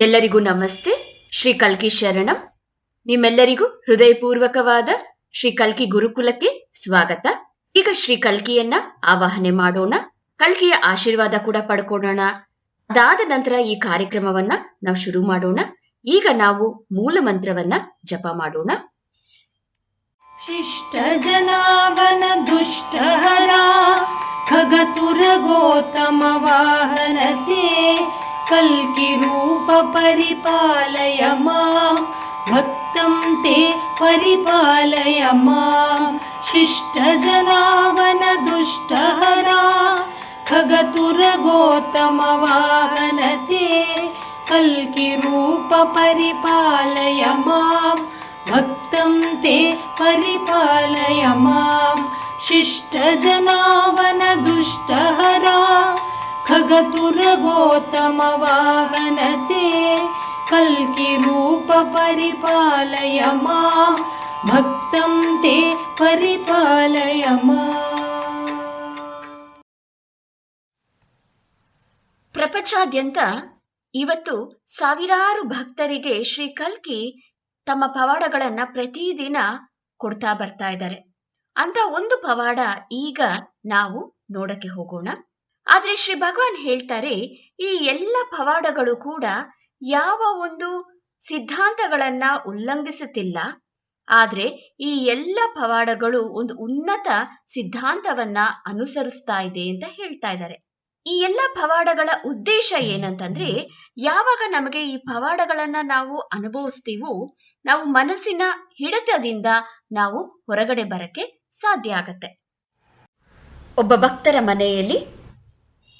ಎಲ್ಲರಿಗೂ ನಮಸ್ತೆ. ಶ್ರೀ ಕಲ್ಕಿ ಶರಣಂ. ನಿಮ್ಮೆಲ್ಲರಿಗೂ ಹೃದಯಪೂರ್ವಕವಾದ ಶ್ರೀ ಕಲ್ಕಿ ಗುರುಕುಲಕ್ಕೆ ಸ್ವಾಗತ. ಈಗ ಶ್ರೀ ಕಲ್ಕಿಯನ್ನ ಆವಾಹನೆ ಮಾಡೋಣ. ಕಲ್ಕಿಯ ಆಶೀರ್ವಾದ ಕೂಡ ಪಡ್ಕೊಳ್ಳೋಣ. ಅದಾದ ನಂತರ ಈ ಕಾರ್ಯಕ್ರಮವನ್ನ ನಾವು ಶುರು ಮಾಡೋಣ. ಈಗ ನಾವು ಮೂಲ ಮಂತ್ರವನ್ನ ಜಪ ಮಾಡೋಣ. ಶಿಷ್ಟ ಜನಾವನ ದುಷ್ಟಹರ, ಖಗತುರ ಗೌತಮ ವಾಹನತೆ परिपालय मां। भक्तं ते परिपालय मां। शिष्टजनावन दुष्टहरा खगतुरगोतमवाहन ते कल्किरूप माम् भक्तं ते परिपालय मां। शिष्टजनावन दुष्टहरा खगतुरगोतमवाहन ते कल्किरूप परिपालय मां भक्तं ते परिपालय माम् ಪ್ರಪಂಚಾದ್ಯಂತ ಇವತ್ತು ಸಾವಿರಾರು ಭಕ್ತರಿಗೆ ಶ್ರೀ ಕಲ್ಕಿ ತಮ್ಮ ಪವಾಡಗಳನ್ನ ಪ್ರತಿದಿನ ಕೊಡ್ತಾ ಬರ್ತಾ ಇದ್ದಾರೆ ಅಂತ ಒಂದು ಪವಾಡ ಈಗ ನಾವು ನೋಡಕ್ಕೆ ಹೋಗೋಣ ಆದ್ರೆ ಶ್ರೀ ಭಗವಾನ್ ಹೇಳ್ತಾರೆ, ಈ ಎಲ್ಲ ಪವಾಡಗಳು ಕೂಡ ಯಾವ ಒಂದು ಸಿದ್ಧಾಂತಗಳನ್ನ ಉಲ್ಲಂಘಿಸುತ್ತಿಲ್ಲ. ಆದ್ರೆ ಈ ಎಲ್ಲ ಪವಾಡಗಳು ಒಂದು ಉನ್ನತ ಸಿದ್ಧಾಂತವನ್ನ ಅನುಸರಿಸ್ತಾ ಇದೆ ಅಂತ ಹೇಳ್ತಾ ಇದ್ದಾರೆ. ಈ ಎಲ್ಲ ಪವಾಡಗಳ ಉದ್ದೇಶ ಏನಂತಂದ್ರೆ, ಯಾವಾಗ ನಮಗೆ ಈ ಪವಾಡಗಳನ್ನ ನಾವು ಅನುಭವಿಸ್ತೀವೋ, ನಾವು ಮನಸ್ಸಿನ ಹಿಡಿತದಿಂದ ನಾವು ಹೊರಗಡೆ ಬರಕ್ಕೆ ಸಾಧ್ಯ ಆಗತ್ತೆ. ಒಬ್ಬ ಭಕ್ತರ ಮನೆಯಲ್ಲಿ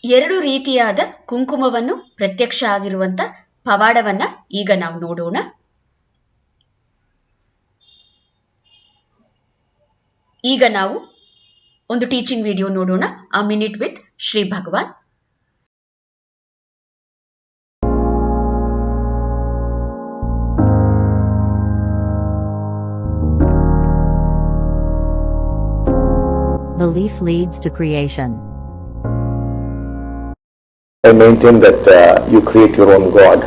ಎರಡು ರೀತಿಯಾದ ಕುಂಕುಮವನ್ನು ಪ್ರತ್ಯಕ್ಷ ಆಗಿರುವಂತ ಪವಾಡವನ್ನ ಈಗ ನಾವು ನೋಡೋಣ. ಈಗ ನಾವು ಒಂದು ಟೀಚಿಂಗ್ ವಿಡಿಯೋ ನೋಡೋಣ. A minute with Sri Bhagavan Belief leads to creation. I maintain that uh, you create your own God.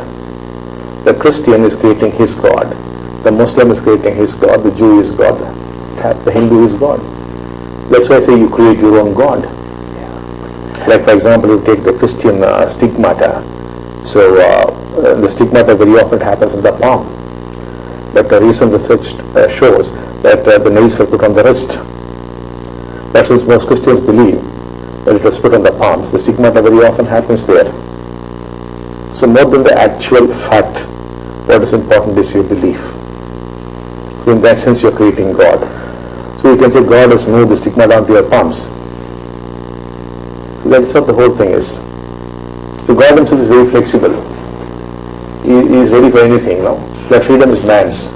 The Christian is creating his God. The Muslim is creating his God. The Jew is God. The Hindu is God. That's why I say you create your own God. Like for example, you take the Christian uh, stigmata. So uh, the stigmata very often happens in the palm. But the recent research uh, shows that uh, the nails were put on the wrist. But since most Christians believe that it was put on the palms, the stigmata very often happens there. So more than the actual fact, what is important is your belief. So in that sense, you're creating God. So you can say God has moved the stigmata onto your palms. So that's what the whole thing is. So God himself is very flexible. He, he is ready for anything, no? That freedom is man's.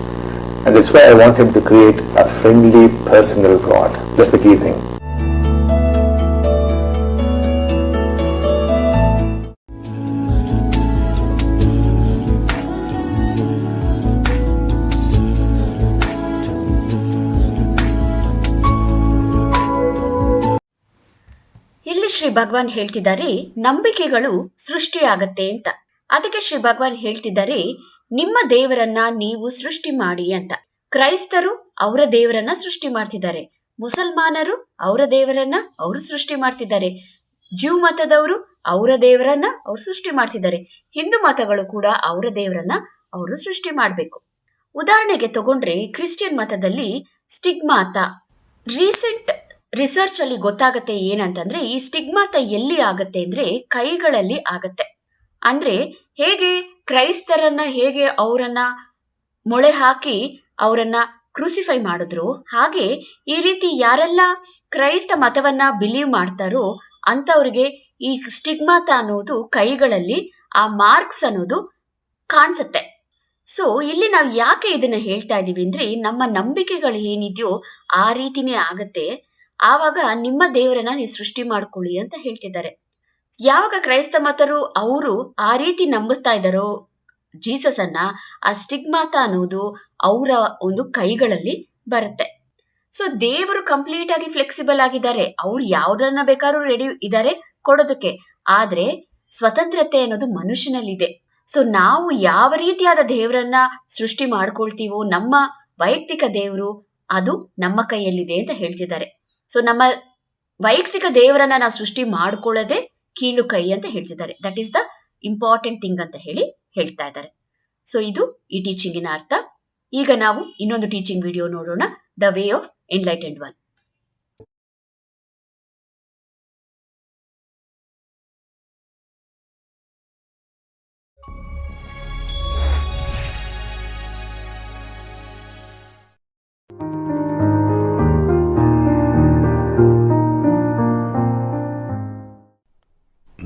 And that's why I want him to create a friendly, personal God. That's the key thing. Sri Bhagavan ಹೇಳ್ತಿದ್ದಾರೆ, ನಂಬಿಕೆಗಳು ಸೃಷ್ಟಿಯಾಗತ್ತೆ ಅಂತ. ಅದಕ್ಕೆ ಶ್ರೀ ಭಗವಾನ್ ಹೇಳ್ತಿದ್ದಾರೆ, ನಿಮ್ಮ ದೇವರನ್ನ ನೀವು ಸೃಷ್ಟಿ ಮಾಡಿ ಅಂತ. ಕ್ರೈಸ್ತರು ಅವರ ದೇವರನ್ನ ಸೃಷ್ಟಿ ಮಾಡ್ತಿದ್ದಾರೆ. ಮುಸಲ್ಮಾನರು ಅವರ ದೇವರನ್ನ ಅವರು ಸೃಷ್ಟಿ ಮಾಡ್ತಿದ್ದಾರೆ. ಜ್ಯೂ ಮತದವರು ಅವರ ದೇವರನ್ನ ಅವ್ರು ಸೃಷ್ಟಿ ಮಾಡ್ತಿದ್ದಾರೆ. ಹಿಂದೂ ಮತಗಳು ಕೂಡ ಅವರ ದೇವರನ್ನ ಅವರು ಸೃಷ್ಟಿ ಮಾಡ್ಬೇಕು. ಉದಾಹರಣೆಗೆ ತಗೊಂಡ್ರೆ, ಕ್ರಿಶ್ಚಿಯನ್ ಮತದಲ್ಲಿ ಸ್ಟಿಗ್ಮಾತ. ರೀಸೆಂಟ್ ರಿಸರ್ಚ್ ಅಲ್ಲಿ ಗೊತ್ತಾಗತ್ತೆ ಏನಂತಂದ್ರೆ, ಈ ಸ್ಟಿಗ್ಮಾತ ಎಲ್ಲಿ ಆಗತ್ತೆ ಅಂದ್ರೆ ಕೈಗಳಲ್ಲಿ ಆಗತ್ತೆ. ಅಂದ್ರೆ ಹೇಗೆ ಕ್ರೈಸ್ತರನ್ನ, ಹೇಗೆ ಅವರನ್ನ ಮೊಳೆ ಹಾಕಿ ಅವರನ್ನ ಕ್ರೂಸಿಫೈ ಮಾಡಿದ್ರು, ಹಾಗೆ ಈ ರೀತಿ ಯಾರೆಲ್ಲ ಕ್ರೈಸ್ತ ಮತವನ್ನ ಬಿಲೀವ್ ಮಾಡ್ತಾರೋ ಅಂತವ್ರಿಗೆ ಈ ಸ್ಟಿಗ್ಮಾತ ಅನ್ನೋದು ಕೈಗಳಲ್ಲಿ, ಆ ಮಾರ್ಕ್ಸ್ ಅನ್ನೋದು ಕಾಣಿಸುತ್ತೆ. ಸೊ ಇಲ್ಲಿ ನಾವು ಯಾಕೆ ಇದನ್ನ ಹೇಳ್ತಾ ಇದೀವಿ ಅಂದ್ರೆ, ನಮ್ಮ ನಂಬಿಕೆಗಳು ಏನಿದೆಯೋ ಆ ರೀತಿನೇ ಆಗತ್ತೆ. ಆವಾಗ ನಿಮ್ಮ ದೇವರನ್ನ ನೀವು ಸೃಷ್ಟಿ ಮಾಡ್ಕೊಳ್ಳಿ ಅಂತ ಹೇಳ್ತಿದ್ದಾರೆ. ಯಾವಾಗ ಕ್ರೈಸ್ತ ಮತರು ಅವರು ಆ ರೀತಿ ನಂಬುತ್ತಾ ಇದ್ದಾರೋ ಜೀಸಸ್ ಅನ್ನ ಆ ಸ್ಟಿಗ್ಮಾತ ಅನ್ನೋದು ಅವರ ಒಂದು ಕೈಗಳಲ್ಲಿ ಬರುತ್ತೆ. ಸೊ ದೇವರು ಕಂಪ್ಲೀಟ್ ಆಗಿ ಫ್ಲೆಕ್ಸಿಬಲ್ ಆಗಿದ್ದಾರೆ. ಅವ್ರು ಯಾವ್ದನ್ನ ಬೇಕಾದ್ರೂ ರೆಡಿ ಇದ್ದಾರೆ ಕೊಡೋದಕ್ಕೆ. ಆದ್ರೆ ಸ್ವತಂತ್ರತೆ ಅನ್ನೋದು ಮನುಷ್ಯನಲ್ಲಿದೆ. ಸೊ ನಾವು ಯಾವ ರೀತಿಯಾದ ದೇವರನ್ನ ಸೃಷ್ಟಿ ಮಾಡ್ಕೊಳ್ತೀವೋ, ನಮ್ಮ ವೈಯಕ್ತಿಕ ದೇವರು ಅದು ನಮ್ಮ ಕೈಯಲ್ಲಿದೆ ಅಂತ ಹೇಳ್ತಿದ್ದಾರೆ. ಸೊ ನಮ್ಮ ವೈಯಕ್ತಿಕ ದೇವರನ್ನ ನಾವು ಸೃಷ್ಟಿ ಮಾಡ್ಕೊಳ್ಳದೆ ಕೀಲು ಕೈ ಅಂತ ಹೇಳ್ತಿದ್ದಾರೆ. That is the important thing ಅಂತ ಹೇಳಿ ಹೇಳ್ತಾ ಇದ್ದಾರೆ. ಸೊ ಇದು ಈ ಟೀಚಿಂಗಿನ ಅರ್ಥ. ಈಗ ನಾವು ಇನ್ನೊಂದು ಟೀಚಿಂಗ್ ವಿಡಿಯೋ ನೋಡೋಣ. The way of enlightened one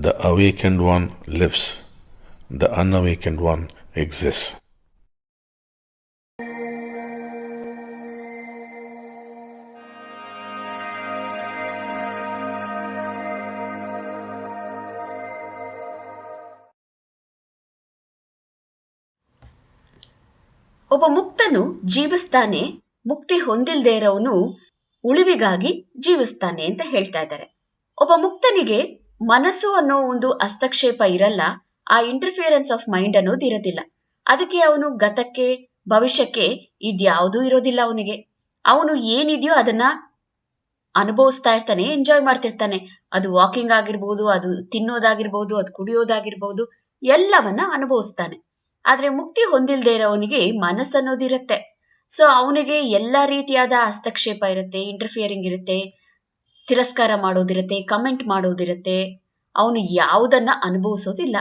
The awakened one lives, the unawakened one exists. ಒಬ್ಬ ಮುಕ್ತನು ಜೀವಿಸ್ತಾನೆ ಮುಕ್ತಿ ಹೊಂದಿಲ್ದೇ ಇರೋನು ಉಳಿವಿಗಾಗಿ ಜೀವಿಸ್ತಾನೆ ಅಂತ ಹೇಳ್ತಾ ಇದ್ದಾರೆ ಒಬ್ಬ ಮುಕ್ತನಿಗೆ ಮನಸ್ಸು ಅನ್ನೋ ಒಂದು ಹಸ್ತಕ್ಷೇಪ ಇರಲ್ಲ, ಆ ಇಂಟರ್ಫಿಯರೆನ್ಸ್ ಆಫ್ ಮೈಂಡ್ ಅನ್ನೋದು ಇರೋದಿಲ್ಲ. ಅದಕ್ಕೆ ಅವನು ಗತಕ್ಕೆ, ಭವಿಷ್ಯಕ್ಕೆ ಇದ್ಯಾವುದೂ ಇರೋದಿಲ್ಲ ಅವನಿಗೆ. ಅವನು ಏನಿದೆಯೋ ಅದನ್ನ ಅನುಭವಿಸ್ತಾ ಇರ್ತಾನೆ ಎಂಜಾಯ್ ಮಾಡ್ತಿರ್ತಾನೆ. ಅದು ವಾಕಿಂಗ್ ಆಗಿರ್ಬೋದು, ಅದು ತಿನ್ನೋದಾಗಿರ್ಬೋದು, ಅದು ಕುಡಿಯೋದಾಗಿರ್ಬೋದು, ಎಲ್ಲವನ್ನ ಅನುಭವಿಸ್ತಾನೆ. ಆದ್ರೆ ಮುಕ್ತಿ ಹೊಂದಿಲ್ದೇ ಇರೋವನಿಗೆ ಮನಸ್ಸನ್ನೋದಿರುತ್ತೆ. ಸೊ ಅವನಿಗೆ ಎಲ್ಲ ರೀತಿಯಾದ ಹಸ್ತಕ್ಷೇಪ ಇರುತ್ತೆ ಇಂಟರ್ಫಿಯರಿಂಗ್ ಇರುತ್ತೆ ತಿರಸ್ಕಾರ ಮಾಡೋದಿರುತ್ತೆ ಕಮೆಂಟ್ ಮಾಡೋದಿರುತ್ತೆ. ಅವನು ಯಾವುದನ್ನ ಅನುಭವಿಸೋದಿಲ್ಲ.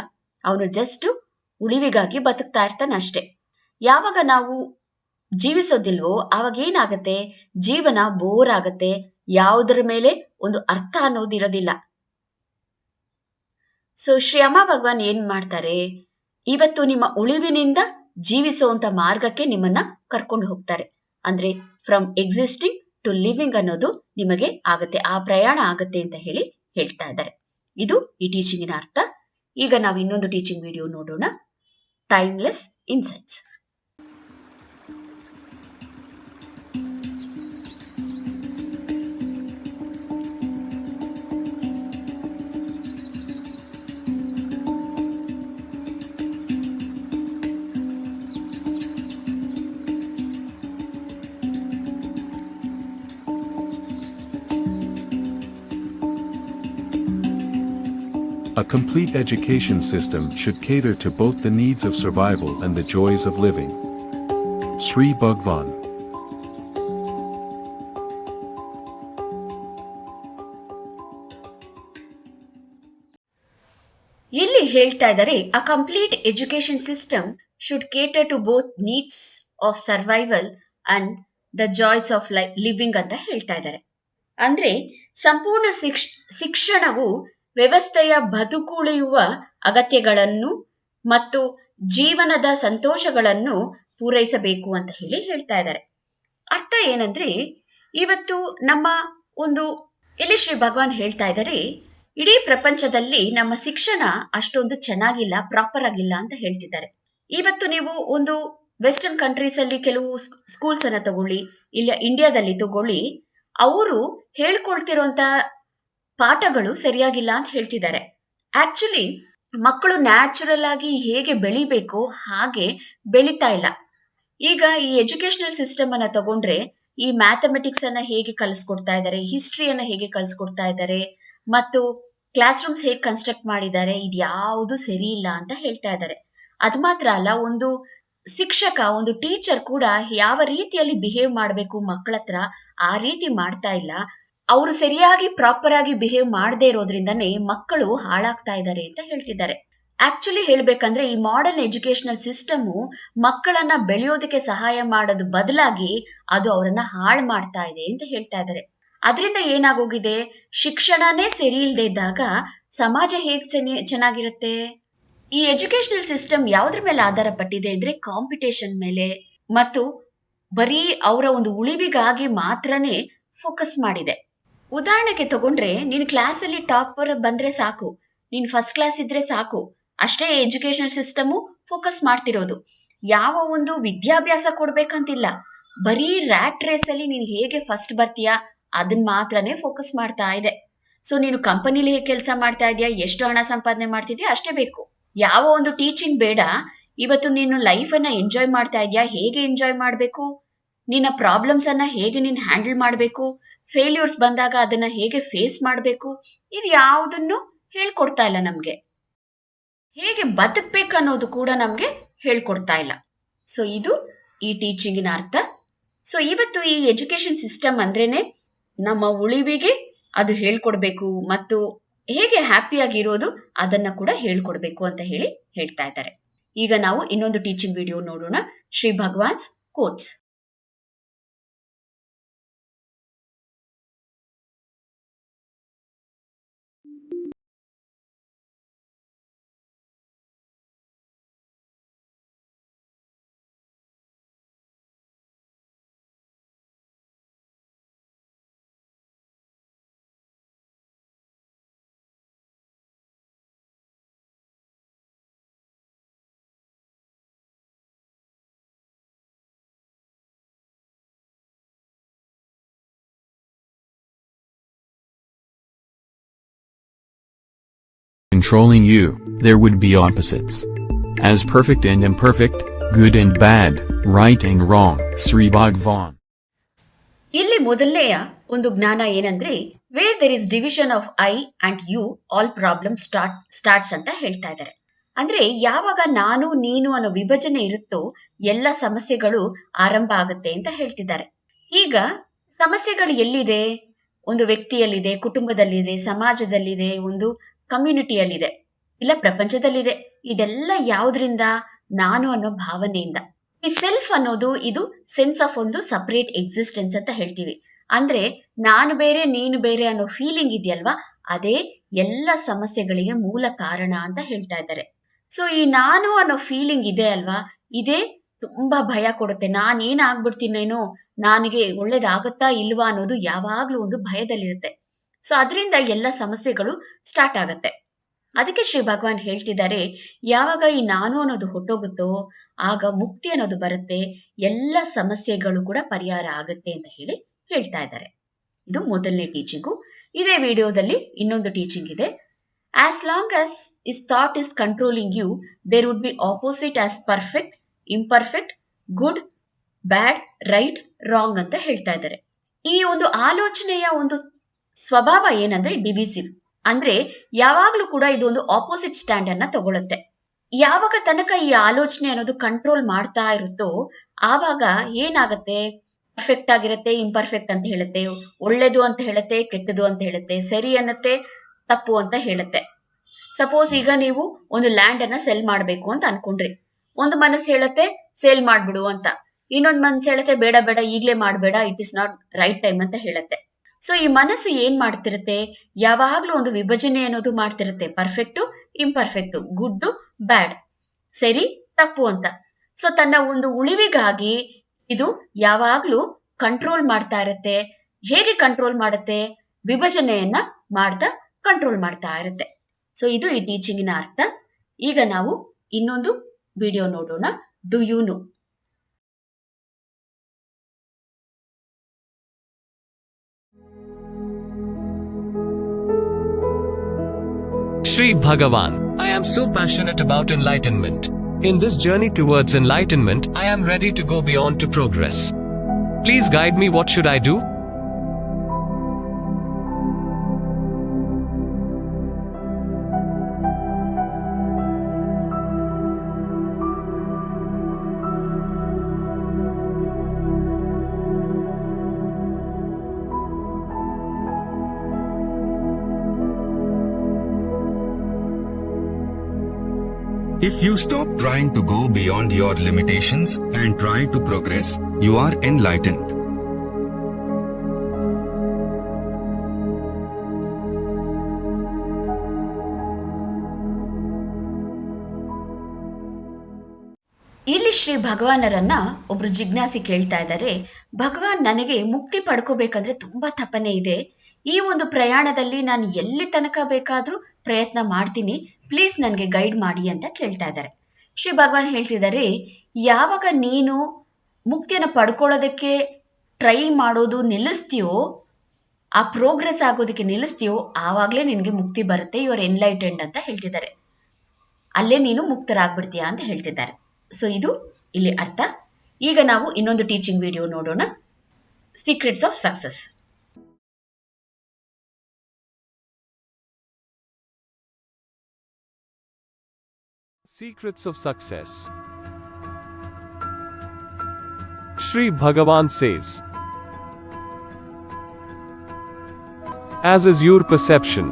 ಅವನು ಜಸ್ಟ್ ಉಳಿವಿಗಾಗಿ ಬದುಕ್ತಾ ಇರ್ತಾನೆ ಅಷ್ಟೇ. ಯಾವಾಗ ನಾವು ಜೀವಿಸೋದಿಲ್ವೋ ಆವಾಗ ಏನಾಗತ್ತೆ? ಜೀವನ ಬೋರ್ ಆಗತ್ತೆ. ಯಾವುದರ ಮೇಲೆ ಒಂದು ಅರ್ಥ ಅನ್ನೋದಿರೋದಿಲ್ಲ ಸೊ ಶ್ರೀ ಅಮ್ಮ ಭಗವಾನ್ ಏನ್ ಮಾಡ್ತಾರೆ? ಇವತ್ತು ನಿಮ್ಮ ಉಳಿವಿನಿಂದ ಜೀವಿಸುವಂತ ಮಾರ್ಗಕ್ಕೆ ನಿಮ್ಮನ್ನ ಕರ್ಕೊಂಡು ಹೋಗ್ತಾರೆ. ಅಂದ್ರೆ ಫ್ರಮ್ ಎಕ್ಸಿಸ್ಟಿಂಗ್ ಟು ಲಿವಿಂಗ್ ಅನ್ನೋದು ನಿಮಗೆ ಆಗತ್ತೆ, ಆ ಪ್ರಯಾಣ ಆಗತ್ತೆ ಅಂತ ಹೇಳಿ ಹೇಳ್ತಾ ಇದ್ದಾರೆ. ಇದು ಈ ಟೀಚಿಂಗಿನ ಅರ್ಥ. ಈಗ ನಾವು ಇನ್ನೊಂದು ಟೀಚಿಂಗ್ ವಿಡಿಯೋ ನೋಡೋಣ. Timeless insights A complete education system should cater to both the needs of survival and the joys of living. Sri Bhagwan ಇಲ್ಲಿ ಹೇಳ್ತಾ ಇದ್ದಾರೆ a complete education system should cater to both needs of survival and the joys of ಲೈ living ಅಂತ ಹೇಳ್ತಾ ಇದ್ದಾರೆ ಅಂದ್ರೆ ಸಂಪೂರ್ಣ ಶಿಕ್ಷ ಶಿಕ್ಷಣವು ವ್ಯವಸ್ಥೆಯ ಬದುಕುಳಿಯುವ ಅಗತ್ಯಗಳನ್ನು ಮತ್ತು ಜೀವನದ ಸಂತೋಷಗಳನ್ನು ಪೂರೈಸಬೇಕು ಅಂತ ಹೇಳಿ ಹೇಳ್ತಾ ಇದ್ದಾರೆ. ಅರ್ಥ ಏನಂದ್ರೆ, ಇವತ್ತು ನಮ್ಮ ಒಂದು ಇಲ್ಲಿ ಶ್ರೀ ಭಗವಾನ್ ಹೇಳ್ತಾ ಇದ್ದಾರೆ, ಇಡೀ ಪ್ರಪಂಚದಲ್ಲಿ ನಮ್ಮ ಶಿಕ್ಷಣ ಅಷ್ಟೊಂದು ಚೆನ್ನಾಗಿಲ್ಲ ಪ್ರಾಪರ್ ಆಗಿಲ್ಲ ಅಂತ ಹೇಳ್ತಿದ್ದಾರೆ. ಇವತ್ತು ನೀವು ಒಂದು ವೆಸ್ಟರ್ನ್ ಕಂಟ್ರೀಸ್ ಅಲ್ಲಿ ಕೆಲವು ಸ್ಕೂಲ್ಸ್ ಅನ್ನ ತಗೊಳ್ಳಿ, ಇಲ್ಲ ಇಂಡಿಯಾದಲ್ಲಿ ತಗೊಳ್ಳಿ, ಅವರು ಹೇಳ್ಕೊಳ್ತಿರುವಂತ ಪಾಠಗಳು ಸರಿಯಾಗಿಲ್ಲ ಅಂತ ಹೇಳ್ತಿದ್ದಾರೆ. ಆಕ್ಚುಲಿ ಮಕ್ಕಳು ನ್ಯಾಚುರಲ್ ಆಗಿ ಹೇಗೆ ಬೆಳಿಬೇಕು ಹಾಗೆ ಬೆಳಿತಾ ಇಲ್ಲ. ಈಗ ಈ ಎಜುಕೇಶನಲ್ ಸಿಸ್ಟಮ್ ಅನ್ನ ತಗೊಂಡ್ರೆ ಈ ಮ್ಯಾಥಮೆಟಿಕ್ಸ್ ಅನ್ನ ಹೇಗೆ ಕಲಿಸ್ಕೊಡ್ತಾ ಇದ್ದಾರೆ ಹಿಸ್ಟ್ರಿಯನ್ನ ಹೇಗೆ ಕಲಿಸ್ಕೊಡ್ತಾ ಇದ್ದಾರೆ, ಮತ್ತು ಕ್ಲಾಸ್ ರೂಮ್ಸ್ ಹೇಗೆ ಕನ್ಸ್ಟ್ರಕ್ಟ್ ಮಾಡಿದ್ದಾರೆ ಇದ್ಯಾವುದು ಸರಿ ಇಲ್ಲ ಅಂತ ಹೇಳ್ತಾ ಇದ್ದಾರೆ. ಅದ್ ಮಾತ್ರ ಅಲ್ಲ, ಒಂದು ಶಿಕ್ಷಕ, ಒಂದು ಟೀಚರ್ ಕೂಡ ಯಾವ ರೀತಿಯಲ್ಲಿ ಬಿಹೇವ್ ಮಾಡಬೇಕು ಮಕ್ಕಳ ಹತ್ರ ಆ ರೀತಿ ಮಾಡ್ತಾ ಇಲ್ಲ. ಅವರು ಸರಿಯಾಗಿ ಪ್ರಾಪರ್ ಆಗಿ ಬಿಹೇವ್ ಮಾಡದೇ ಇರೋದ್ರಿಂದನೇ ಮಕ್ಕಳು ಹಾಳಾಗ್ತಾ ಇದ್ದಾರೆ ಅಂತ ಹೇಳ್ತಿದ್ದಾರೆ. ಆಕ್ಚುಲಿ ಹೇಳ್ಬೇಕಂದ್ರೆ ಈ ಮಾಡರ್ನ್ ಎಜುಕೇಶನಲ್ ಸಿಸ್ಟಮ್ ಮಕ್ಕಳನ್ನ ಬೆಳೆಯೋದಕ್ಕೆ ಸಹಾಯ ಮಾಡೋದು ಬದಲಾಗಿ ಅದು ಅವರನ್ನ ಹಾಳು ಮಾಡ್ತಾ ಇದೆ ಅಂತ ಹೇಳ್ತಾ ಇದ್ದಾರೆ. ಅದರಿಂದ ಏನಾಗೋಗಿದೆ? ಶಿಕ್ಷಣನೇ ಸರಿ ಇಲ್ಲದೆ ಇದ್ದಾಗ ಸಮಾಜ ಹೇಗ್ ಚೆನ್ನ- ಚೆನ್ನಾಗಿರುತ್ತೆ? ಈ ಎಜುಕೇಶನಲ್ ಸಿಸ್ಟಮ್ ಯಾವ್ದ್ರ ಮೇಲೆ ಆಧಾರ ಪಟ್ಟಿದೆ ಅಂದ್ರೆ ಕಾಂಪಿಟೇಷನ್ ಮೇಲೆ ಮತ್ತು ಬರೀ ಅವರ ಒಂದು ಉಳಿವಿಗಾಗಿ ಮಾತ್ರನೇ ಫೋಕಸ್ ಮಾಡಿದೆ. ಉದಾಹರಣೆಗೆ ತಗೊಂಡ್ರೆ, ನಿನ್ ಕ್ಲಾಸ್ ಅಲ್ಲಿ ಟಾಪರ್ ಬಂದ್ರೆ ಸಾಕು. ನೀನ್ ಫಸ್ಟ್ ಕ್ಲಾಸ್ ಇದ್ರೆ ಸಾಕು. ಅಷ್ಟೇ ಎಜುಕೇಶನಲ್ ಸಿಸ್ಟಮು ಫೋಕಸ್ ಮಾಡ್ತಿರೋದು. ಯಾವ ಒಂದು ವಿದ್ಯಾಭ್ಯಾಸ ಕೊಡ್ಬೇಕಂತಿಲ್ಲ. ಬರೀ ರ್ಯಾಟ್ ರೇಸ್ ಅಲ್ಲಿ ನೀನ್ ಹೇಗೆ ಫಸ್ಟ್ ಬರ್ತೀಯಾ ಅದನ್ನ ಮಾತ್ರನೇ ಫೋಕಸ್ ಮಾಡ್ತಾ ಇದೆ. ಸೊ ನೀನು ಕಂಪನಿಲಿ ಹೇಗೆ ಕೆಲಸ ಮಾಡ್ತಾ ಇದೀಯಾ, ಎಷ್ಟು ಹಣ ಸಂಪಾದನೆ ಮಾಡ್ತಿದ್ಯಾ, ಅಷ್ಟೇ ಬೇಕು. ಯಾವ ಒಂದು ಟೀಚಿಂಗ್ ಬೇಡ. ಇವತ್ತು ನೀನು ಲೈಫ್ ಅನ್ನ ಎಂಜಾಯ್ ಮಾಡ್ತಾ ಇದೀಯಾ, ಹೇಗೆ ಎಂಜಾಯ್ ಮಾಡ್ಬೇಕು? ನಿನ್ನ ಪ್ರಾಬ್ಲಮ್ಸ್ ಅನ್ನ ಹೇಗೆ ನೀನ್ ಹ್ಯಾಂಡಲ್ ಮಾಡಬೇಕು? ಫೇಲ್ಯೂರ್ಸ್ ಬಂದಾಗ ಅದನ್ನ ಹೇಗೆ ಫೇಸ್ ಮಾಡಬೇಕು? ಇದು ಯಾವುದನ್ನು ಹೇಳ್ಕೊಡ್ತಾ ಇಲ್ಲ ನಮ್ಗೆ. ಹೇಗೆ ಬದುಕ್ಬೇಕು ಅನ್ನೋದು ಕೂಡ ನಮ್ಗೆ ಹೇಳ್ಕೊಡ್ತಾ ಇಲ್ಲ. ಸೊ ಇದು ಈ ಟೀಚಿಂಗಿನ ಅರ್ಥ. ಸೊ ಇವತ್ತು ಈ ಎಜುಕೇಶನ್ ಸಿಸ್ಟಮ್ ಅಂದ್ರೇನೆ ನಮ್ಮ ಉಳಿವಿಗೆ ಅದು ಹೇಳ್ಕೊಡ್ಬೇಕು ಮತ್ತು ಹೇಗೆ ಹ್ಯಾಪಿಯಾಗಿರೋದು ಅದನ್ನ ಕೂಡ ಹೇಳ್ಕೊಡ್ಬೇಕು ಅಂತ ಹೇಳಿ ಹೇಳ್ತಾ ಇದ್ದಾರೆ. ಈಗ ನಾವು ಇನ್ನೊಂದು ಟೀಚಿಂಗ್ ವಿಡಿಯೋ ನೋಡೋಣ. Sri Bhagavan's quotes controlling you, there would be opposites. As perfect and imperfect, good and bad, right and wrong, Sri Bhagavan. ಇಲ್ಲಿ ಮೊದಲನೆಯ ಒಂದು ಜ್ಞಾನ ಏನಂದ್ರೆ where there is division of I and you all problem start starts ಅಂತ ಹೇಳ್ತಾ ಇದ್ದಾರೆ ಅಂದ್ರೆ ಯಾವಾಗ ನಾನು ನೀನು ಅನ್ನೋ ವಿಭಜನೆ ಇರುತ್ತೋ ಎಲ್ಲ ಸಮಸ್ಯೆಗಳು ಆರಂಭ ಆಗುತ್ತೆ ಅಂತ ಹೇಳ್ತಿದ್ದಾರೆ ಈಗ ಸಮಸ್ಯೆಗಳು ಎಲ್ಲಿದೆ ಒಂದು ವ್ಯಕ್ತಿಯಲ್ಲಿದೆ ಕುಟುಂಬದಲ್ಲಿದೆ ಸಮಾಜದಲ್ಲಿದೆ ಒಂದು ಕಮ್ಯುನಿಟಿಯಲ್ಲಿದೆ ಇಲ್ಲ ಪ್ರಪಂಚದಲ್ಲಿದೆ. ಇದೆಲ್ಲ ಯಾವ್ದ್ರಿಂದ? ನಾನು ಅನ್ನೋ ಭಾವನೆಯಿಂದ. ಈ ಸೆಲ್ಫ್ ಅನ್ನೋದು ಇದು ಸೆನ್ಸ್ ಆಫ್ ಒಂದು ಸಪರೇಟ್ ಎಕ್ಸಿಸ್ಟೆನ್ಸ್ ಅಂತ ಹೇಳ್ತೀವಿ. ಅಂದ್ರೆ ನಾನು ಬೇರೆ, ನೀನು ಬೇರೆ ಅನ್ನೋ ಫೀಲಿಂಗ್ ಇದೆಯಲ್ವಾ? ಅದೇ ಎಲ್ಲ ಸಮಸ್ಯೆಗಳಿಗೆ ಮೂಲ ಕಾರಣ ಅಂತ ಹೇಳ್ತಾ ಇದ್ದಾರೆ. ಸೊ ಈ ನಾನು ಅನ್ನೋ ಫೀಲಿಂಗ್ ಇದೆ ಅಲ್ವಾ? ಇದೇ ತುಂಬಾ ಭಯ ಕೊಡುತ್ತೆ. ನಾನೇನ್ ಆಗ್ಬಿಡ್ತೀನೇನೋ ನನಗೆ ಒಳ್ಳೇದಾಗತ್ತಾ ಇಲ್ವಾ ಅನ್ನೋದು ಯಾವಾಗ್ಲೂ ಒಂದು ಭಯದಲ್ಲಿರುತ್ತೆ. ಸೊ ಅದರಿಂದ ಎಲ್ಲ ಸಮಸ್ಯೆಗಳು ಸ್ಟಾರ್ಟ್ ಆಗತ್ತೆ. ಅದಕ್ಕೆ ಶ್ರೀ ಭಗವಾನ್ ಹೇಳ್ತಿದ್ದಾರೆ, ಯಾವಾಗ ಈ ನಾನು ಅನ್ನೋದು ಹೊಟ್ಟೋಗುತ್ತೋ, ಆಗ ಮುಕ್ತಿ ಅನ್ನೋದು ಬರುತ್ತೆ, ಎಲ್ಲ ಸಮಸ್ಯೆಗಳು ಕೂಡ ಪರಿಹಾರ ಆಗುತ್ತೆ ಅಂತ ಹೇಳಿ ಹೇಳ್ತಾ ಇದ್ದಾರೆ. ಇದು ಮೊದಲನೇ ಟೀಚಿಂಗು ಇದೇ ವಿಡಿಯೋದಲ್ಲಿ ಇನ್ನೊಂದು ಟೀಚಿಂಗ್ ಇದೆ. As long as is thought is controlling you there would be opposite as perfect imperfect good bad right wrong ಅಂತ ಹೇಳ್ತಾ ಇದ್ದಾರೆ. ಈ ಒಂದು ಆಲೋಚನೆಯ ಒಂದು ಸ್ವಭಾವ ಏನಂದ್ರೆ ಡಿವಿಸಿವ್ ಅಂದ್ರೆ ಯಾವಾಗ್ಲೂ ಕೂಡ ಇದು ಒಂದು ಆಪೋಸಿಟ್ ಸ್ಟ್ಯಾಂಡ್ ಅನ್ನ ತಗೊಳುತ್ತೆ. ಯಾವಾಗ ತನಕ ಈ ಆಲೋಚನೆ ಅನ್ನೋದು ಕಂಟ್ರೋಲ್ ಮಾಡ್ತಾ ಇರುತ್ತೋ, ಆವಾಗ ಏನಾಗತ್ತೆ? ಪರ್ಫೆಕ್ಟ್ ಆಗಿರುತ್ತೆ ಇಂಪರ್ಫೆಕ್ಟ್ ಅಂತ ಹೇಳುತ್ತೆ, ಒಳ್ಳೇದು ಅಂತ ಹೇಳುತ್ತೆ, ಕೆಟ್ಟದು ಅಂತ ಹೇಳುತ್ತೆ, ಸರಿ ಅನ್ನತ್ತೆ, ತಪ್ಪು ಅಂತ ಹೇಳುತ್ತೆ. ಸಪೋಸ್ ಈಗ ನೀವು ಒಂದು ಲ್ಯಾಂಡ್ ಅನ್ನ ಸೆಲ್ ಮಾಡ್ಬೇಕು ಅಂತ ಅನ್ಕೊಂಡ್ರಿ. ಒಂದು ಮನಸ್ಸು ಹೇಳುತ್ತೆ ಸೇಲ್ ಮಾಡ್ಬಿಡು ಅಂತ. ಇನ್ನೊಂದು ಮನಸ್ಸು ಹೇಳುತ್ತೆ, ಬೇಡ ಬೇಡ, ಈಗ್ಲೇ ಮಾಡ್ಬೇಡ it is not right time ಅಂತ ಹೇಳುತ್ತೆ. ಸೊ ಈ ಮನಸ್ಸು ಏನ್ ಮಾಡ್ತಿರುತ್ತೆ? ಯಾವಾಗ್ಲೂ ಒಂದು ವಿಭಜನೆ ಅನ್ನೋದು ಮಾಡ್ತಿರುತ್ತೆ. ಪರ್ಫೆಕ್ಟು ಇಂಪರ್ಫೆಕ್ಟು ಗುಡ್ಡು ಬ್ಯಾಡ್ ಸರಿ? ತಪ್ಪು ಅಂತ. ಸೊ ತನ್ನ ಒಂದು ಉಳಿವಿಗಾಗಿ ಇದು ಯಾವಾಗ್ಲೂ ಕಂಟ್ರೋಲ್ ಮಾಡ್ತಾ ಇರುತ್ತೆ. ಹೇಗೆ ಕಂಟ್ರೋಲ್ ಮಾಡುತ್ತೆ? ವಿಭಜನೆಯನ್ನ ಮಾಡ್ತಾ ಕಂಟ್ರೋಲ್ ಮಾಡ್ತಾ ಇರುತ್ತೆ. ಸೊ ಇದು ಈ ಟೀಚಿಂಗಿನ ಅರ್ಥ. ಈಗ ನಾವು ಇನ್ನೊಂದು ವಿಡಿಯೋ ನೋಡೋಣ. Do you Sri Bhagavan, I am so passionate about enlightenment. In this journey towards enlightenment, I am ready to go beyond to progress. Please guide me what should I do? You stop trying to go beyond your limitations and try to progress, you are enlightened. ಇಲ್ಲಿ ಶ್ರೀ ಭಗವಾನರನ್ನ ಒಬ್ರು ಜಿಜ್ಞಾಸಿ ಕೇಳ್ತಾ ಇದ್ದಾರೆ ಭಗವಾನ್ ನನಗೆ ಮುಕ್ತಿ ಪಡ್ಕೋಬೇಕಂದ್ರೆ ತುಂಬಾ ತಪನೆ ಇದೆ ಈ ಒಂದು ಪ್ರಯಾಣದಲ್ಲಿ ನಾನು ಎಲ್ಲಿ ತನಕ ಬೇಕಾದ್ರೂ ಪ್ರಯತ್ನ ಮಾಡ್ತೀನಿ ಪ್ಲೀಸ್ ನನಗೆ ಗೈಡ್ ಮಾಡಿ ಅಂತ ಕೇಳ್ತಾ ಇದ್ದಾರೆ. ಶ್ರೀ ಭಗವಾನ್ ಹೇಳ್ತಿದ್ದಾರೆ, ಯಾವಾಗ ನೀನು ಮುಕ್ತಿಯನ್ನು ಪಡ್ಕೊಳ್ಳೋದಕ್ಕೆ ಟ್ರೈ ಮಾಡೋದು ನಿಲ್ಲಿಸ್ತೀಯೋ, ಆ ಪ್ರೋಗ್ರೆಸ್ ಆಗೋದಕ್ಕೆ ನಿಲ್ಲಿಸ್ತೀಯೋ, ಆವಾಗಲೇ ನಿನಗೆ ಮುಕ್ತಿ ಬರುತ್ತೆ ಯುವರ್ ಎನ್ಲೈಟೆಂಡ್ ಅಂತ ಹೇಳ್ತಿದ್ದಾರೆ. ಅಲ್ಲೇ ನೀನು ಮುಕ್ತರಾಗ್ಬಿಡ್ತೀಯಾ ಅಂತ ಹೇಳ್ತಿದ್ದಾರೆ. ಸೊ ಇದು ಇಲ್ಲಿ ಅರ್ಥ. ಈಗ ನಾವು ಇನ್ನೊಂದು ಟೀಚಿಂಗ್ ವಿಡಿಯೋ ನೋಡೋಣ. Secrets of success Secrets of success Sri Bhagavan says as is your perception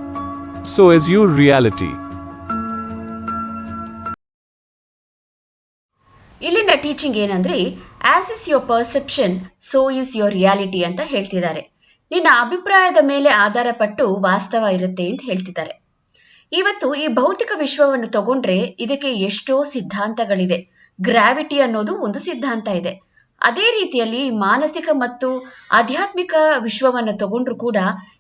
so is your reality ಇಲ್ಲಿನ ಟೀಚಿಂಗ್ ಏನಂದ್ರೆ as is your perception so is your reality ಅಂತ ಹೇಳ್ತಿದ್ದಾರೆ. ನಿನ್ನ ಅಭಿಪ್ರಾಯದ ಮೇಲೆ ಆಧಾರಪಟ್ಟು ವಾಸ್ತವ ಇರುತ್ತೆ ಅಂತ ಹೇಳ್ತಿದ್ದಾರೆ. ಇವತ್ತು ಈ ಭೌತಿಕ ವಿಶ್ವವನ್ನು ತಗೊಂಡ್ರೆ ಇದಕ್ಕೆ ಎಷ್ಟೋ ಸಿದ್ಧಾಂತಗಳಿದೆ. ಗ್ರಾವಿಟಿ ಅನ್ನೋದು ಒಂದು ಸಿದ್ಧಾಂತ ಇದೆ. ಅದೇ ರೀತಿಯಲ್ಲಿ ಮಾನಸಿಕ ಮತ್ತು ಆಧ್ಯಾತ್ಮಿಕ ವಿಶ್ವವನ್ನು ತಗೊಂಡ್ರು ಕೂಡ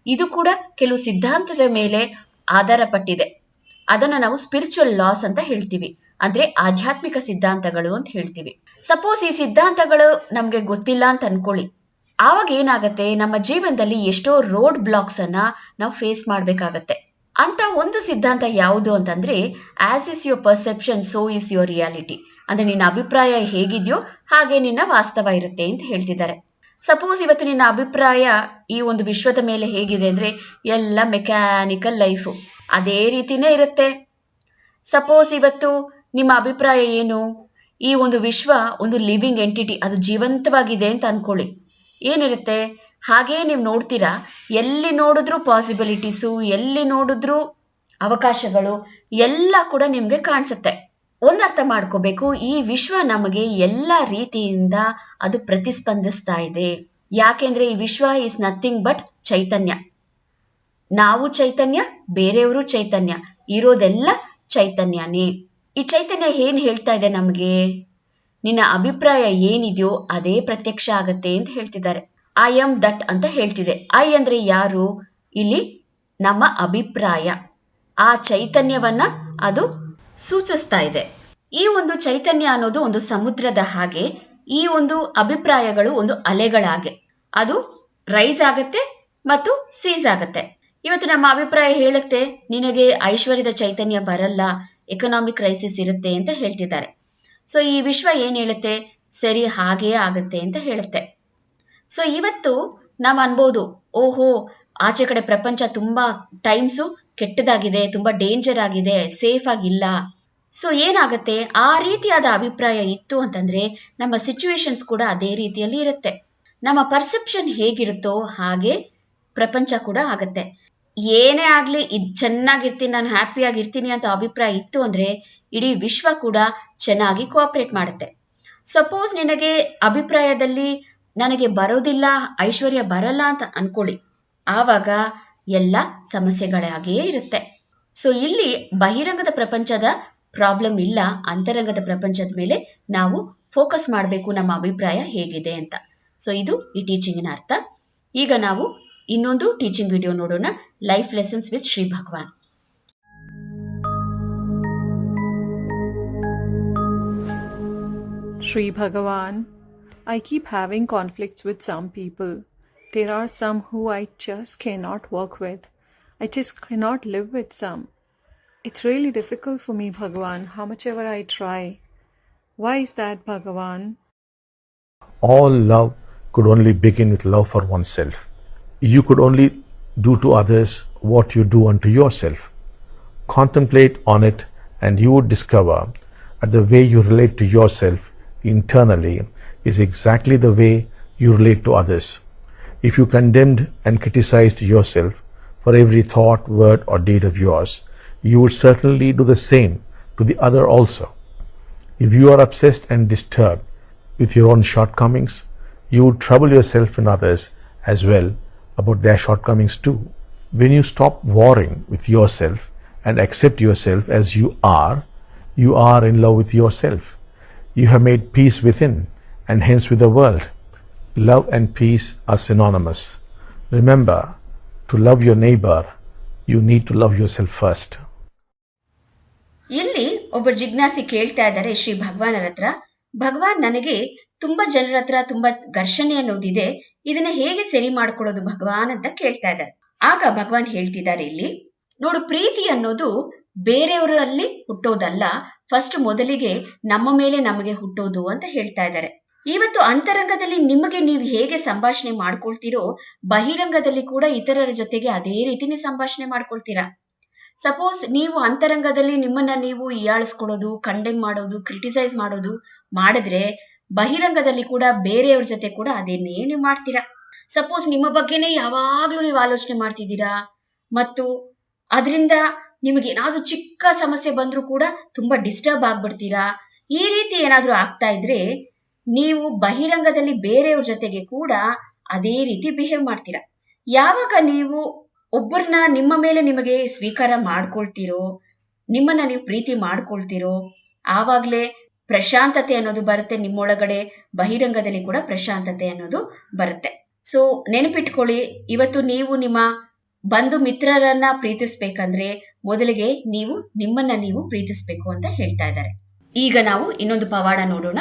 ಇದು ಕೂಡ ಕೆಲವು ಸಿದ್ಧಾಂತದ ಮೇಲೆ ಆಧಾರ ಪಟ್ಟಿದೆ ಅದನ್ನ ನಾವು ಸ್ಪಿರಿಚುವಲ್ ಲಾಸ್ ಅಂತ ಹೇಳ್ತೀವಿ. ಅಂದ್ರೆ ಆಧ್ಯಾತ್ಮಿಕ ಸಿದ್ಧಾಂತಗಳು ಅಂತ ಹೇಳ್ತೀವಿ. ಸಪೋಸ್ ಈ ಸಿದ್ಧಾಂತಗಳು ನಮ್ಗೆ ಗೊತ್ತಿಲ್ಲ ಅಂತ ಅನ್ಕೊಳ್ಳಿ. ಆವಾಗ ಏನಾಗತ್ತೆ? ನಮ್ಮ ಜೀವನದಲ್ಲಿ ಎಷ್ಟೋ ರೋಡ್ ಬ್ಲಾಕ್ಸ್ ಅನ್ನ ನಾವು ಫೇಸ್ ಮಾಡ್ಬೇಕಾಗತ್ತೆ. ಅಂತ ಒಂದು ಸಿದ್ಧಾಂತ ಯಾವುದು ಅಂತಂದ್ರೆ as is your perception so is your reality ಅಂದ್ರೆ ನಿನ್ನ ಅಭಿಪ್ರಾಯ ಹೇಗಿದೆಯೋ ಹಾಗೆ ನಿನ್ನ ವಾಸ್ತವ ಇರುತ್ತೆ ಅಂತ ಹೇಳ್ತಿದ್ದಾರೆ. ಸಪೋಸ್ ಇವತ್ತು ನಿನ್ನ ಅಭಿಪ್ರಾಯ ಈ ಒಂದು ವಿಶ್ವದ ಮೇಲೆ ಹೇಗಿದೆ ಅಂದ್ರೆ, ಎಲ್ಲ ಮೆಕ್ಯಾನಿಕಲ್ ಲೈಫು ಅದೇ ರೀತಿನೇ ಇರುತ್ತೆ. ಸಪೋಸ್ ಇವತ್ತು ನಿಮ್ಮ ಅಭಿಪ್ರಾಯ ಏನು? ಈ ಒಂದು ವಿಶ್ವ, ಒಂದು ಲಿವಿಂಗ್ ಎಂಟಿಟಿ ಅದು ಜೀವಂತವಾಗಿದೆ ಅಂತ ಅನ್ಕೊಳ್ಳಿ. ಏನಿರುತ್ತೆ? ಹಾಗೇ ನೀವು ನೋಡ್ತೀರಾ, ಎಲ್ಲಿ ನೋಡಿದ್ರೂ ಪಾಸಿಬಿಲಿಟೀಸು ಎಲ್ಲಿ ನೋಡಿದ್ರೂ ಅವಕಾಶಗಳು, ಎಲ್ಲ ಕೂಡ ನಿಮಗೆ ಕಾಣಿಸುತ್ತೆ. ಒಂದರ್ಥ ಮಾಡ್ಕೋಬೇಕು, ಈ ವಿಶ್ವ ನಮಗೆ ಎಲ್ಲ ರೀತಿಯಿಂದ ಅದು ಪ್ರತಿಸ್ಪಂದಿಸ್ತಾ ಇದೆ. ಯಾಕೆಂದ್ರೆ ಈ ವಿಶ್ವ ಇಸ್ ನಥಿಂಗ್ ಬಟ್ ಚೈತನ್ಯ. ನಾವು ಚೈತನ್ಯ, ಬೇರೆಯವರು ಚೈತನ್ಯ, ಇರೋದೆಲ್ಲ ಚೈತನ್ಯನೇ. ಈ ಚೈತನ್ಯ ಏನ್ ಹೇಳ್ತಾ ಇದೆ ನಮಗೆ? ನಿನ್ನ ಅಭಿಪ್ರಾಯ ಏನಿದೆಯೋ ಅದೇ ಪ್ರತ್ಯಕ್ಷ ಆಗತ್ತೆ ಅಂತ ಹೇಳ್ತಿದ್ದಾರೆ. ಐ ಆಮ್ ದಟ್ ಅಂತ ಹೇಳ್ತಿದೆ. ಐ ಅಂದ್ರೆ ಯಾರು? ಇಲ್ಲಿ ನಮ್ಮ ಅಭಿಪ್ರಾಯ. ಆ ಚೈತನ್ಯವನ್ನ ಅದು ಸೂಚಿಸ್ತಾ ಇದೆ. ಈ ಒಂದು ಚೈತನ್ಯ ಅನ್ನೋದು ಒಂದು ಸಮುದ್ರದ ಹಾಗೆ, ಈ ಒಂದು ಅಭಿಪ್ರಾಯಗಳು ಒಂದು ಅಲೆಗಳಾಗೆ. ಅದು ರೈಸ್ ಆಗತ್ತೆ ಮತ್ತು ಸೀಸ್ ಆಗತ್ತೆ. ಇವತ್ತು ನಮ್ಮ ಅಭಿಪ್ರಾಯ ಹೇಳುತ್ತೆ, ನಿನಗೆ ಐಶ್ವರ್ಯದ ಚೈತನ್ಯ ಬರಲ್ಲ ಎಕನಾಮಿಕ್ ಕ್ರೈಸಿಸ್ ಇರುತ್ತೆ ಅಂತ ಹೇಳ್ತಿದ್ದಾರೆ. ಸೊ ಈ ವಿಶ್ವ ಏನ್ ಹೇಳುತ್ತೆ? ಸರಿ ಹಾಗೆಯೇ ಆಗುತ್ತೆ ಅಂತ ಹೇಳುತ್ತೆ. ಸೊ ಇವತ್ತು ನಾವು ಅನ್ಬೋದು, ಓಹೋ, ಆಚೆ ಕಡೆ ಪ್ರಪಂಚ ತುಂಬಾ ಟೈಮ್ಸು ಕೆಟ್ಟದಾಗಿದೆ, ತುಂಬಾ ಡೇಂಜರ್ ಆಗಿದೆ ಸೇಫ್ ಆಗಿಲ್ಲ ಸೊ ಏನಾಗುತ್ತೆ? ಆ ರೀತಿಯಾದ ಅಭಿಪ್ರಾಯ ಇತ್ತು ಅಂತಂದ್ರೆ, ನಮ್ಮ ಸಿಚುವೇಶನ್ಸ್ ಕೂಡ ಅದೇ ರೀತಿಯಲ್ಲಿ ಇರುತ್ತೆ. ನಮ್ಮ ಪರ್ಸೆಪ್ಷನ್ ಹೇಗಿರುತ್ತೋ ಹಾಗೆ ಪ್ರಪಂಚ ಕೂಡ ಆಗತ್ತೆ. ಏನೇ ಆಗ್ಲಿ, ಇದ್ ಚೆನ್ನಾಗಿರ್ತೀನಿ, ನಾನು ಹ್ಯಾಪಿಯಾಗಿರ್ತೀನಿ ಅಂತ ಅಭಿಪ್ರಾಯ ಇತ್ತು ಅಂದ್ರೆ, ಇಡೀ ವಿಶ್ವ ಕೂಡ ಚೆನ್ನಾಗಿ ಕೋಆಪರೇಟ್ ಮಾಡುತ್ತೆ. ಸಪೋಸ್ ನಿನಗೆ ಅಭಿಪ್ರಾಯದಲ್ಲಿ ನನಗೆ ಬರೋದಿಲ್ಲ ಐಶ್ವರ್ಯ ಬರಲ್ಲ ಅಂತ ಅನ್ಕೊಳ್ಳಿ ಆವಾಗ ಎಲ್ಲ ಸಮಸ್ಯೆಗಳಾಗಿಯೇ ಇರುತ್ತೆ. ಸೊ ಇಲ್ಲಿ ಬಹಿರಂಗದ ಪ್ರಪಂಚದ ಪ್ರಾಬ್ಲಮ್ ಇಲ್ಲ ಅಂತರಂಗದ ಪ್ರಪಂಚದ ಮೇಲೆ ನಾವು ಫೋಕಸ್ ಮಾಡಬೇಕು ನಮ್ಮ ಅಭಿಪ್ರಾಯ ಹೇಗಿದೆ ಅಂತ. ಸೊ ಇದು ಈ ಟೀಚಿಂಗಿನ ಅರ್ಥ. ಈಗ ನಾವು ಇನ್ನೊಂದು ಟೀಚಿಂಗ್ ವಿಡಿಯೋ ನೋಡೋಣ life lessons with Shri Bhagavan Shri Bhagavan, I keep having conflicts with some people. There are some who I just cannot work with. I just cannot live with some. It's really difficult for me, Bhagavan, how much ever I try. Why is that, Bhagavan? all love could only begin with love for oneself. You could only do to others what you do unto yourself. Contemplate on it, and you would discover that the way you relate to yourself internally is exactly the way you relate to others. If you condemned and criticized yourself for every thought, word, or deed of yours, you would certainly do the same to the other also. If you are obsessed and disturbed with your own shortcomings, you would trouble yourself and others as well about their shortcomings too. When you stop warring with yourself and accept yourself as you are, you are in love with yourself. You have made peace within and hence with the world. Love and peace are synonymous. Remember, to love your neighbor, you need to love yourself first. ಇಲ್ಲಿ ಒಬ್ಬ ಜಿಜ್ಞಾಸಿ ಕೇಳ್ತಾ ಇದ್ದಾರೆ ಶ್ರೀ ಭಗವಾನರ ಹತ್ರ ಭಗವಾನ್ ನನಗೆ ತುಂಬಾ ಜನರ ಹತ್ರ ತುಂಬಾ ಘರ್ಷಣೆ ಅನ್ನೋದಿದೆ ಇದನ್ನ ಹೇಗೆ ಸರಿ ಮಾಡ್ಕೊಳ್ಳೋದು ಭಗವಾನ್ ಅಂತ ಕೇಳ್ತಾ ಇದ್ದಾರೆ ಆಗ ಭಗವಾನ್ ಹೇಳ್ತಿದ್ದಾರೆ ಇಲ್ಲಿ ನೋಡು ಪ್ರೀತಿ ಅನ್ನೋದು ಬೇರೆಯವರಲ್ಲಿ ಹುಟ್ಟೋದಲ್ಲ ಫಸ್ಟ್ ಮೊದಲಿಗೆ ನಮ್ಮ ಮೇಲೆ ನಮಗೆ ಹುಟ್ಟೋದು ಅಂತ ಹೇಳ್ತಾ ಇದ್ದಾರೆ ಇವತ್ತು ಅಂತರಂಗದಲ್ಲಿ ನಿಮಗೆ ನೀವು ಹೇಗೆ ಸಂಭಾಷಣೆ ಮಾಡ್ಕೊಳ್ತೀರೋ, ಬಹಿರಂಗದಲ್ಲಿ ಕೂಡ ಇತರರ ಜೊತೆಗೆ ಅದೇ ರೀತಿನೇ ಸಂಭಾಷಣೆ ಮಾಡ್ಕೊಳ್ತೀರಾ? ಸಪೋಸ್ ನೀವು ಅಂತರಂಗದಲ್ಲಿ ನಿಮ್ಮನ್ನ ನೀವು ಹೀಯಾಳಿಸ್ಕೊಳ್ಳೋದು ಕಂಡೆಮ್ ಮಾಡೋದು ಕ್ರಿಟಿಸೈಸ್ ಮಾಡೋದು ಮಾಡಿದ್ರೆ, ಬಹಿರಂಗದಲ್ಲಿ ಕೂಡ ಬೇರೆಯವ್ರ ಜೊತೆ ಕೂಡ ಅದೇನೇ ನೀವು ಮಾಡ್ತೀರಾ? ಸಪೋಸ್ ನಿಮ್ಮ ಬಗ್ಗೆನೇ ಯಾವಾಗ್ಲೂ ನೀವು ಆಲೋಚನೆ ಮಾಡ್ತಿದ್ದೀರಾ, ಮತ್ತು ಅದರಿಂದ ನಿಮಗೆ ಏನಾದ್ರೂ ಚಿಕ್ಕ ಸಮಸ್ಯೆ ಬಂದ್ರೂ ಕೂಡ ತುಂಬಾ ಡಿಸ್ಟರ್ಬ್ ಆಗ್ಬಿಡ್ತೀರಾ? ಈ ರೀತಿ ಏನಾದ್ರೂ ಆಗ್ತಾ ಇದ್ರೆ ನೀವು ಬಹಿರಂಗದಲ್ಲಿ ಬೇರೆಯವ್ರ ಜೊತೆಗೆ ಕೂಡ ಅದೇ ರೀತಿ ಬಿಹೇವ್ ಮಾಡ್ತೀರಾ? ಯಾವಾಗ ನೀವು ಒಬ್ಬರನ್ನ ನಿಮ್ಮ ಮೇಲೆ ನಿಮಗೆ ಸ್ವೀಕಾರ ಮಾಡ್ಕೊಳ್ತೀರೋ, ನಿಮ್ಮನ್ನ ನೀವು ಪ್ರೀತಿ ಮಾಡ್ಕೊಳ್ತೀರೋ, ಆವಾಗ್ಲೇ ಪ್ರಶಾಂತತೆ ಅನ್ನೋದು ಬರುತ್ತೆ, ನಿಮ್ಮೊಳಗಡೆ ಬಹಿರಂಗದಲ್ಲಿ ಕೂಡ ಪ್ರಶಾಂತತೆ ಅನ್ನೋದು ಬರುತ್ತೆ. ಸೊ ನೆನಪಿಟ್ಕೊಳ್ಳಿ, ಇವತ್ತು ನೀವು ನಿಮ್ಮ ಬಂಧು ಮಿತ್ರರನ್ನ ಪ್ರೀತಿಸ್ಬೇಕಂದ್ರೆ ಮೊದಲಿಗೆ ನೀವು ನಿಮ್ಮನ್ನ ನೀವು ಪ್ರೀತಿಸ್ಬೇಕು ಅಂತ ಹೇಳ್ತಾ ಇದ್ದಾರೆ. ಈಗ ನಾವು ಇನ್ನೊಂದು ಪವಾಡ ನೋಡೋಣ.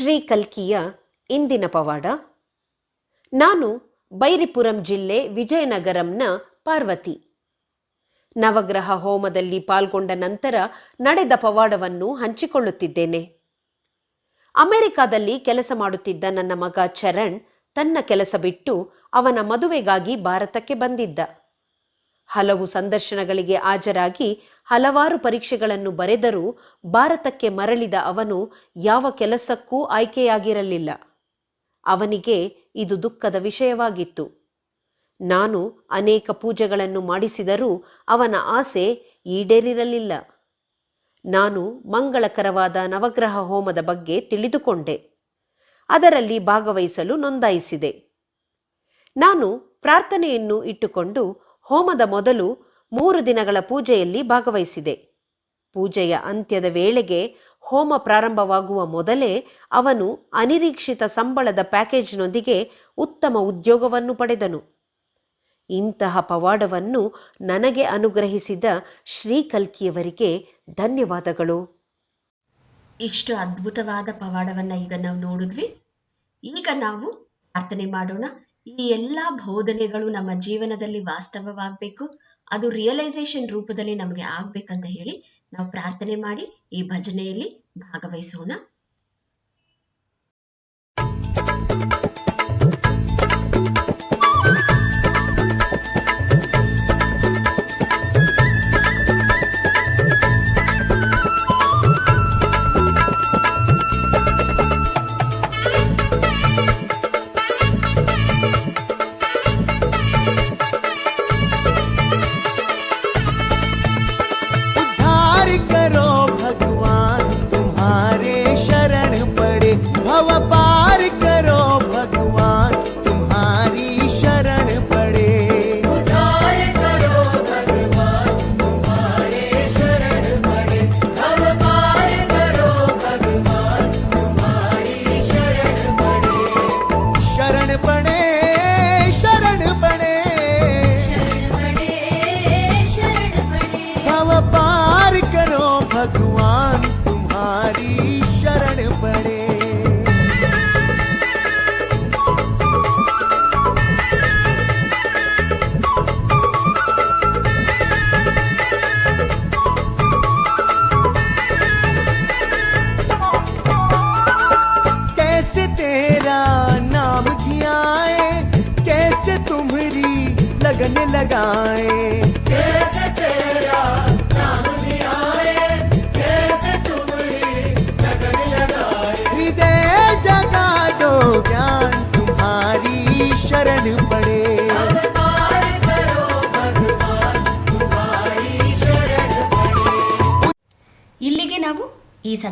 ಶ್ರೀ ಕಲ್ಕಿಯ ಇಂದಿನ ಪವಾಡ. ನಾನು ಬೈರಿಪುರಂ ಜಿಲ್ಲೆ ವಿಜಯನಗರಂನ ಪಾರ್ವತಿ. ನವಗ್ರಹ ಹೋಮದಲ್ಲಿ ಪಾಲ್ಗೊಂಡ ನಂತರ ನಡೆದ ಪವಾಡವನ್ನು ಹಂಚಿಕೊಳ್ಳುತ್ತಿದ್ದೇನೆ. ಅಮೆರಿಕಾದಲ್ಲಿ ಕೆಲಸ ಮಾಡುತ್ತಿದ್ದ ನನ್ನ ಮಗ ಚರಣ್ ತನ್ನ ಕೆಲಸ ಬಿಟ್ಟು ಅವನ ಮದುವೆಗಾಗಿ ಭಾರತಕ್ಕೆ ಬಂದಿದ್ದ. ಹಲವು ಸಂದರ್ಶನಗಳಿಗೆ ಹಾಜರಾಗಿ ಹಲವಾರು ಪರೀಕ್ಷೆಗಳನ್ನು ಬರೆದರೂ ಭಾರತಕ್ಕೆ ಮರಳಿದ ಅವನು ಯಾವ ಕೆಲಸಕ್ಕೂ ಆಯ್ಕೆಯಾಗಿರಲಿಲ್ಲ. ಅವನಿಗೆ ಇದು ದುಃಖದ ವಿಷಯವಾಗಿತ್ತು. ನಾನು ಅನೇಕ ಪೂಜೆಗಳನ್ನು ಮಾಡಿಸಿದರೂ ಅವನ ಆಸೆ ಈಡೇರಿರಲಿಲ್ಲ. ನಾನು ಮಂಗಳಕರವಾದ ನವಗ್ರಹ ಹೋಮದ ಬಗ್ಗೆ ತಿಳಿದುಕೊಂಡೆ. ಅದರಲ್ಲಿ ಭಾಗವಹಿಸಲು ನೋಂದಾಯಿಸಿದೆ. ನಾನು ಪ್ರಾರ್ಥನೆಯನ್ನು ಇಟ್ಟುಕೊಂಡು ಹೋಮದ ಮೊದಲು ಮೂರು ದಿನಗಳ ಪೂಜೆಯಲ್ಲಿ ಭಾಗವಹಿಸಿದೆ. ಪೂಜೆಯ ಅಂತ್ಯದ ವೇಳೆಗೆ ಹೋಮ ಪ್ರಾರಂಭವಾಗುವ ಮೊದಲೇ ಅವನು ಅನಿರೀಕ್ಷಿತ ಸಂಬಳದ ಪ್ಯಾಕೇಜ್ನೊಂದಿಗೆ ಉತ್ತಮ ಉದ್ಯೋಗವನ್ನು ಪಡೆದನು. ಇಂತಹ ಪವಾಡವನ್ನು ನನಗೆ ಅನುಗ್ರಹಿಸಿದ ಶ್ರೀಕಲ್ಕಿಯವರಿಗೆ ಧನ್ಯವಾದಗಳು. ಇಷ್ಟು ಅದ್ಭುತವಾದ ಪವಾಡವನ್ನ ಈಗ ನಾವು ನೋಡಿದ್ವಿ. ಈಗ ನಾವು ಪ್ರಾರ್ಥನೆ ಮಾಡೋಣ. ಈ ಎಲ್ಲಾ ಬೋಧನೆಗಳು ನಮ್ಮ ಜೀವನದಲ್ಲಿ ವಾಸ್ತವವಾಗಬೇಕು. ಅದು ರಿಯಲೈಸೇಷನ್ ರೂಪದಲ್ಲಿ ನಮಗೆ ಆಗ್ಬೇಕಂತ ಹೇಳಿ ನಾವು ಪ್ರಾರ್ಥನೆ ಮಾಡಿ ಈ ಭಜನೆಯಲ್ಲಿ ಭಾಗವಹಿಸೋಣ.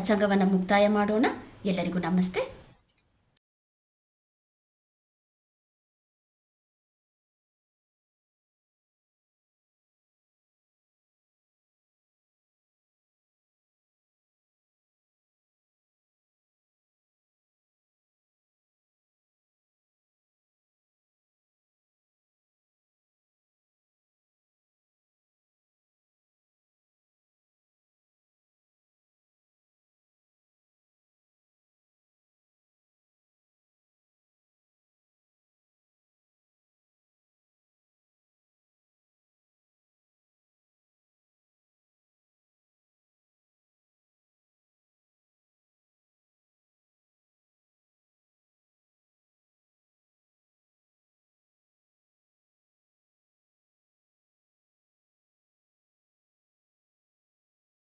ಸತ್ಸಂಗವನ್ನು ಮುಕ್ತಾಯ ಮಾಡೋಣ. ಎಲ್ಲರಿಗೂ ನಮಸ್ತೆ.